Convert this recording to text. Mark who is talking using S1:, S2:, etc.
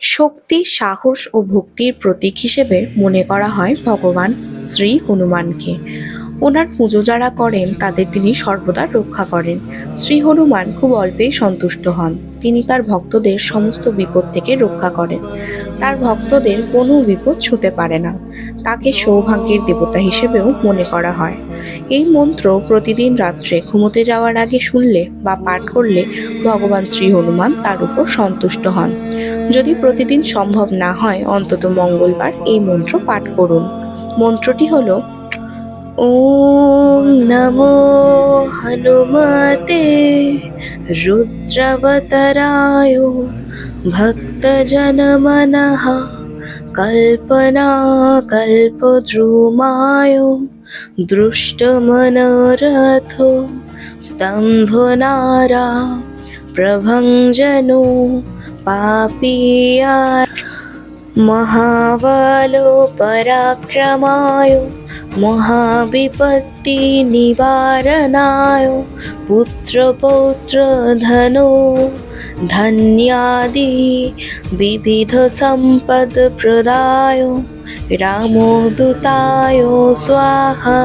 S1: শক্তি, সাহস ও ভক্তির প্রতীক হিসেবে মনে করা হয় ভগবান শ্রী হনুমানকে। ওনার পুজো যারা করেন, তাদের তিনি সর্বদা রক্ষা করেন। শ্রী হনুমান খুব অল্পেই সন্তুষ্ট হন। তিনি তার ভক্তদের সমস্ত বিপদ থেকে রক্ষা করেন। তার ভক্তদের কোনো বিপদ ছুঁতে পারে না। তাকে সৌভাগ্যের দেবতা হিসেবেও মনে করা হয়। এই মন্ত্র প্রতিদিন রাত্রে ঘুমোতে যাওয়ার আগে শুনলে বা পাঠ করলে ভগবান শ্রী হনুমান তার উপর সন্তুষ্ট হন। যদি প্রতিদিন সম্ভব না হয়, অন্তত মঙ্গলবার এই মন্ত্র পাঠ করুন। মন্ত্রটি হলো, ওম নমো হনুমতে রুদ্রবতরায় ভক্তজনমনঃ কল্পনা কল্পদ্রুমায় দৃষ্টমনোরথ স্তম্ভনারা প্রভঞ্জনো পাপিয়া মহাবলো পরাক্রমায় মহাবিপত্তি নিবারণায় পুত্রপৌত্র ধনো রামদূতায় স্বাহা